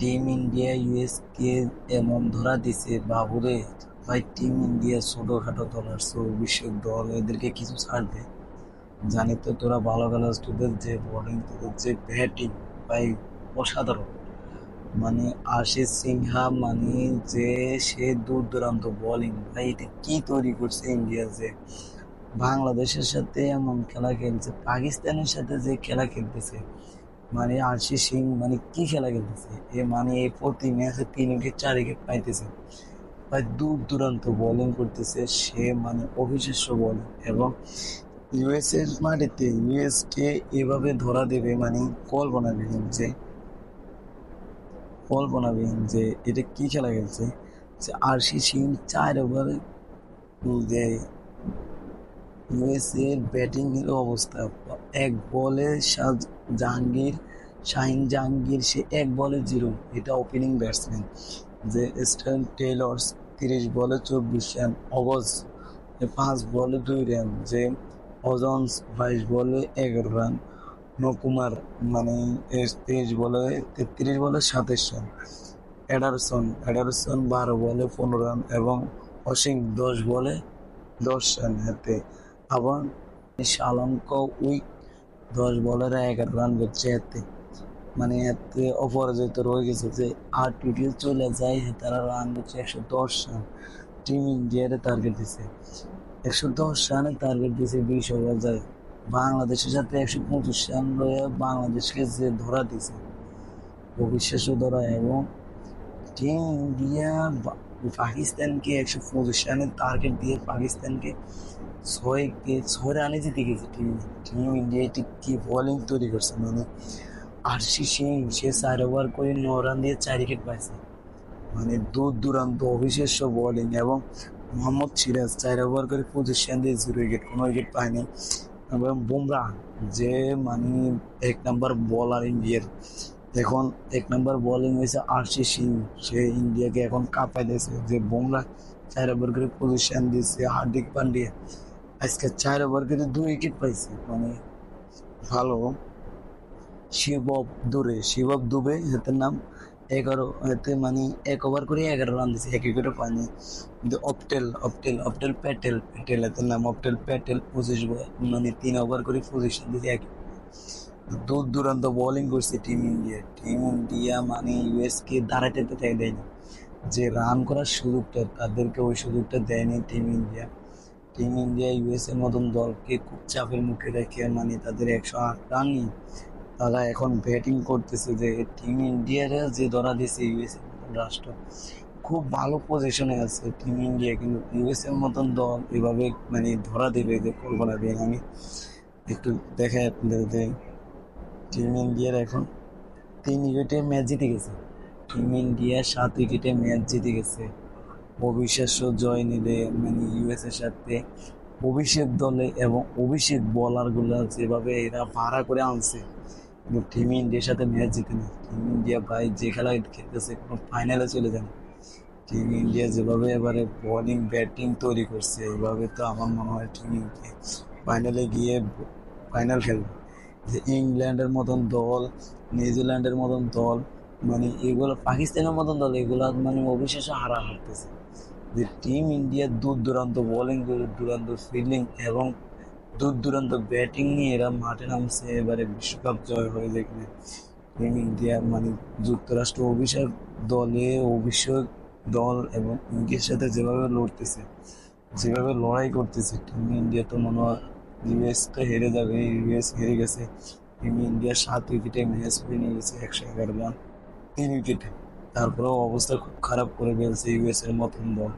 Team India US কে এমন ধরা দিছে, বাবুরে। ভাই টিম ইন্ডিয়া ছোটখাটো দল আর বিশ্বের দল, এদেরকে কিছু ছাড় দে জানি তো তোরা ভালো খেলাস তোদের যে বোলিং তোদের যে ব্যাটিং ভাই, অসাধারণ। মানে আশিস সিংহা মানে যে সে দূর দূরান্ত বোলিং ভাই, এটা কি তৈরি করছে ইন্ডিয়া যে বাংলাদেশের সাথে এমন খেলা খেলছে, পাকিস্তানের সাথে যে খেলা খেলতেছে। মানে আশিস সিং মানে কি খেলা খেলতেছে? এ মানে এই প্রতি ম্যাচে তিন উইকেট, চার উইকেট পাইতেছে। ভাই, দূর দূরান্ত বোলিং করতেছে, সে মানে অবিশ্বাস্য বোলিং এবং ইউএস এর মাটিতে ইউএস কে এভাবে ধরা দেবে মানে কল্পনাবিহীন যে কল্পনাবিহীন যে এটা কি খেলা খেলছে? যে আরশি সিং চার ওভারে যে ইউএস এর ব্যাটিং এর অবস্থা। এক বলে শাহ- জাহাঙ্গীর, শাহিন জাহাঙ্গীর, সে এক বলে জিরো। এটা ওপেনিং ব্যাটসম্যান যে স্টেন টেলর্স তিরিশ বলে চব্বিশ রান অগজ পাঁচ বলে দুই রান যে অজন্স বাইশ বলে এগারো রান নকুমার মানে তেইশ বলে তেত্রিশ বলে সাতাশ রান এডারসন এডারসন বারো বলে পনেরো রান এবং অসিং দশ বলে দশ রান হাতে আবার শালঙ্ক উইক দশ বলের এগারো রান করছে হাতে মানে এতে অপরাজিত রয়ে গেছে যে আর টিটি চলে যায়, তারা রান করছে একশো দশ রান টিম ইন্ডিয়ারে টার্গেট দিছে। একশো দশ রানে টার্গেট দিছে বিশ ওভার যায়। বাংলাদেশের সাথে একশো পঁচিশ রান রয়ে বাংলাদেশকে যে ধরা দিছে অবিশ্বাস্য ধরা এবং টিম ইন্ডিয়া পাকিস্তানকে একশো পঁচিশ রানের টার্গেট দিয়ে পাকিস্তানকে ছয় কে- ছয় রানে জিতে গেছে টিম টিম ইন্ডিয়া এটি কি বোলিং তৈরি করছে মানে আরশি সিং সে চার ওভার করে ন রান দিয়ে চার উইকেট পাইছে। মানে দূর দূরান্ত অবিশ্বাস্য বোলিং এবং মোহাম্মদ সিরাজ চার ওভার করে পঁচিশ রান দিয়ে জিরো উইকেট কোনো উইকেট পায়নি। এবং বুমরাহ যে মানে এক নাম্বার বলার ইন্ডিয়ার এখন এক নাম্বার বোলিং হয়েছে আরশি সিং, সে ইন্ডিয়াকে এখন কাঁপাই দিয়েছে। যে বুমরা চার ওভার করে পজিশন দিয়েছে হার্দিক পান্ডিয়া আজকে চার ওভার করে দুই উইকেট পাইছে মানে ভালো। শিবব দূরে, শিবব দুবে এতে নাম এগারো, এতে মানে এক ওভার করে এগারো রান দিছে, এক উইকেটও পায়নি। কিন্তু অপটেল অপটেল অপটেল প্যাটেল প্যাটেল এতে নাম অপটেল প্যাটেল পঁচিশ মানে তিন ওভার করে পঁচিশ রান দিছে, এক দূর দূরান্ত বোলিং করছে টিম ইন্ডিয়া টিম ইন্ডিয়া মানে ইউএস কে দাঁড়াইতে দেয়নি যে রান করার সুযোগটা তাদেরকে ওই সুযোগটা দেয়নি team India team India US এর মতন দলকে খুব চাপের মুখে রেখে মানে তাদের একশো আট রান নিয়ে তারা এখন ব্যাটিং করতেছে যে টিম ইন্ডিয়ার যে ধরা দিয়েছে ইউএস এর মতন রাষ্ট্র, খুব ভালো পজিশনে আছে টিম ইন্ডিয়া কিন্তু ইউএস এর মতন দল এভাবে মানে ধরা দেবে যে কল্পনা দিয়ে আমি একটু দেখাই আপনাদের যে টিম ইন্ডিয়ার এখন তিন উইকেটে ম্যাচ জিতে গেছে। টিম ইন্ডিয়া সাত উইকেটে ম্যাচ জিতে গেছে। অবিশ্বাস্য জয় নিলে মানে ইউএস এর সাথে অভিষেক দলে এবং অভিষেক বলারগুলো যেভাবে এরা ভাড়া করে আনছে। কিন্তু টিম ইন্ডিয়ার সাথে ম্যাচ জিতে না টিম ইন্ডিয়া ভাই যে খেলা খেলতেছে, কোনো ফাইনালে চলে যায় টিম ইন্ডিয়া যেভাবে এবারে বোলিং ব্যাটিং তৈরি করছে এইভাবে তো আমার মনে হয় টিম ইন্ডিয়া ফাইনালে গিয়ে ফাইনাল খেলবে। যে ইংল্যান্ডের মতন দল নিউজিল্যান্ডের মতন দল মানে এগুলো পাকিস্তানের মতন দল, এগুলো মানে অবিশ্বাস্য হারা হারতেছে। যে টিম ইন্ডিয়ার দূর দূরান্ত বোলিং দূর দূরান্ত ফিল্ডিং এবং দূর দূরান্ত ব্যাটিং নিয়ে এরা মাঠে নামছে, এবারে বিশ্বকাপ জয় হয়ে দেখবে টিম ইন্ডিয়া মানে যুক্তরাষ্ট্র অভিষেক দলে অভিষেক দল এবং ইন্ডিয়ার সাথে যেভাবে লড়তেছে, যেভাবে লড়াই করতেছে টিম ইন্ডিয়া তো মনে হয় ইউএস তো হেরে যাবে ইউএস হেরে গেছে। টিম ইন্ডিয়া সাত উইকেটে ম্যাচ নিয়ে গেছে, একশো এগারো রান। তিন উইকেটে তারপরেও অবস্থা খুব খারাপ করে ফেলছে ইউএস এর মতন দল।